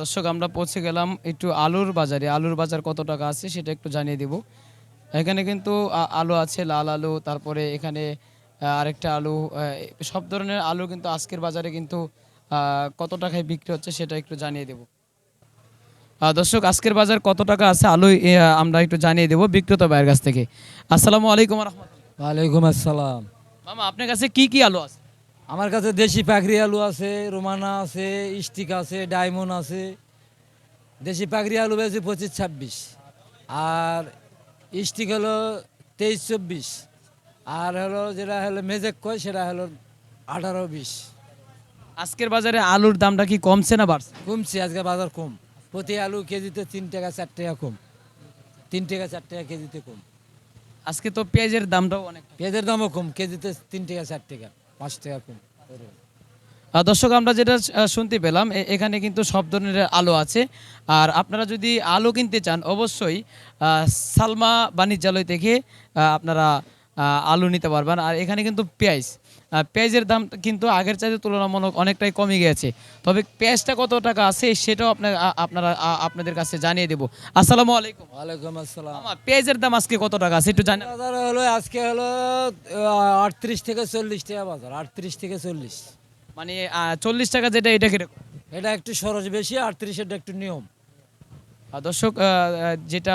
দর্শক আমরা পৌঁছে গেলাম একটু আলুর বাজারে। আলুর বাজার কত টাকা আছে সেটা একটু জানিয়ে দিব। এখানে কিন্তু আলু আছে লাল আলু তারপরে এখানে আরেকটা আলু সব ধরনের আলু কিন্তু আজকের বাজারে কিন্তু কত টাকায় বিক্রি হচ্ছে সেটা একটু জানিয়ে দেব। দর্শক আজকের বাজার কত টাকা আছে আলু আমরা একটু জানিয়ে দেব বিক্রেতা ভাইয়ের কাছ থেকে। আসসালামু আলাইকুম রহমতুল্লাহ। ওয়ালাইকুম আসসালাম। মামা আপনার কাছে কি কি আলু আছে? আমার কাছে দেশি পাখরি আলু আছে রোমানা আছে স্টিক আছে ডায়মন্ড আছে। দেশি পাখরি আলু বেশি পঁচিশ ছাব্বিশ। আর স্টিক হলো তেইশ চব্বিশ। আর হলো যেটা হলো মেজেক কয় সেটা হলো আঠারো বিশ। আজকের বাজারে আলুর দামটা কি কমছে না বাড়ছে? কমছে আজকে বাজার কম। প্রতি আলু কেজিতে তিন টাকা চার টাকা কম। তিন টাকা চার টাকা কেজিতে কম। আজকে তো পেঁয়াজের দামটাও অনেক। পেঁয়াজের দামও কম কেজিতে তিন টাকা চার টাকা। পাঁচ টাকা দর্শক, আমরা যেটা শুনতে পেলাম এখানে কিন্তু সব ধরনের আলো আছে। আর আপনারা যদি আলো কিনতে চান, অবশ্যই সালমা বাণিজ্যালয় থেকে আপনারা আলু নিতে পারবেন। আর এখানে কিন্তু পেঁয়াজ। পেঁয়াজের দাম কিন্তু আগের চাইতে তুলনামূলক অনেকটাই কমে গেছে তবে পেঁয়াজটা কত টাকা আছে সেটাও আপনার আপনারা আপনাদের কাছে জানিয়ে দেবো। আসসালামু আলাইকুম। ওয়ালাইকুম আসসালাম। পেঁয়াজের দাম আজকে কত টাকা আছে একটু বাজার হলো আজকে হলো আটত্রিশ থেকে চল্লিশ টাকা বাজার। আটত্রিশ থেকে চল্লিশ। মানে চল্লিশ টাকা যেটা এটা কীরকম? এটা একটু সরস বেশি আটত্রিশেরটা একটু নিয়ম। দর্শক যেটা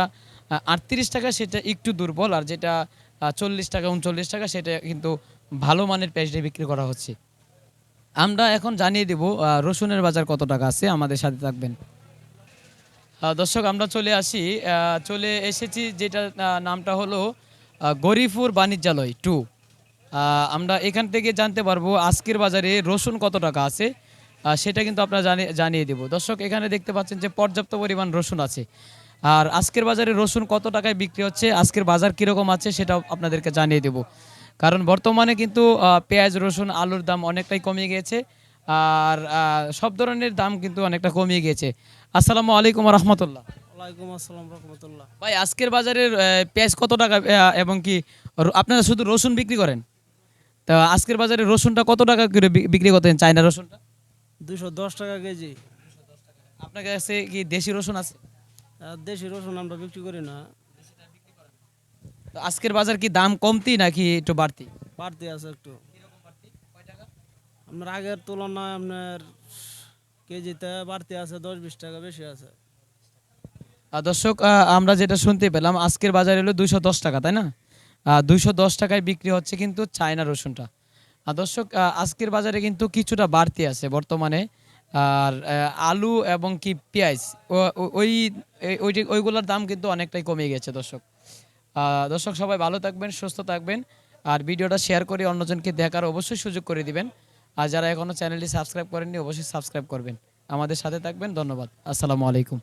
আটত্রিশ টাকা সেটা একটু দুর্বল। আর যেটা চল্লিশ টাকা উনচল্লিশ টাকা সেটা কিন্তু ভালো মানের পেঁয়াজটা বিক্রি করা হচ্ছে। আমরা এখন জানিয়ে দেব রসুনের বাজার কত টাকা আছে আমাদের সাথে থাকবেন। দর্শক আমরা চলে আসি চলে এসেছি যেটা নামটা হলো আহ, গরিপুর বাণিজ্যালয় টু। আমরা এখান থেকে জানতে পারব আজকের বাজারে রসুন কত টাকা আছে সেটা কিন্তু আপনারা জানিয়ে দেব। দর্শক এখানে দেখতে পাচ্ছেন যে পর্যাপ্ত পরিমাণ রসুন আছে। আর আজকের বাজারে রসুন কত টাকায় বিক্রি হচ্ছে? আজকের বাজার কীরকম আছে সেটা আপনাদেরকে জানিয়ে দেব। কারণ বর্তমানে কিন্তু পেঁয়াজ রসুন আলুর দাম অনেকটাই কমে গিয়েছে আর সব ধরনের দাম কিন্তু অনেকটা কমিয়ে গিয়েছে আসসালামু আলাইকুম রহমতুল্লাহ ওয়ালাইকুম আসসালাম রহমতুল্লাহ ভাই আজকের বাজারের আহ, পেঁয়াজ কত টাকা এবং কি আপনারা শুধু রসুন বিক্রি করেন? তা আজকের বাজারে রসুনটা কত টাকা করে বিক্রি করতেন? চায়না রসুনটা? দুশো দশ টাকা কেজি। আপনার কাছে কি দেশি রসুন আছে? দেশি রসুন আমরা বিক্রি করি না। তো আজকের বাজার কি দাম কমতি নাকি একটু বাড়তি? বাড়তি আছে একটু। আপনার আগের তুলনায় আপনার কেজিতে বাড়তি আছে দশ বিশ টাকা বেশি আছে। আহ, দর্শক আহ, আমরা যেটা শুনতে পেলাম আজকের বাজার হলো দুইশো দশ টাকা তাই না? দুইশো দশ টাকায় বিক্রি হচ্ছে কিন্তু চায়না রসুনটা। আর দর্শক আহ, আজকের বাজারে কিন্তু কিছুটা বাড়তি আছে বর্তমানে। আর আলু এবং কি পেঁয়াজ ওই ওই ওইগুলোর দাম কিন্তু অনেকটাই কমে গেছে, দর্শক। দর্শক, সবাই ভালো থাকবেন, সুস্থ থাকবেন। আর ভিডিওটা শেয়ার করে অন্যজনকে দেখার অবশ্যই সুযোগ করে দিবেন। আর যারা এখনও চ্যানেলটি সাবস্ক্রাইব করেননি, অবশ্যই সাবস্ক্রাইব করবেন। আমাদের সাথে থাকবেন, ধন্যবাদ। আসসালামু আলাইকুম।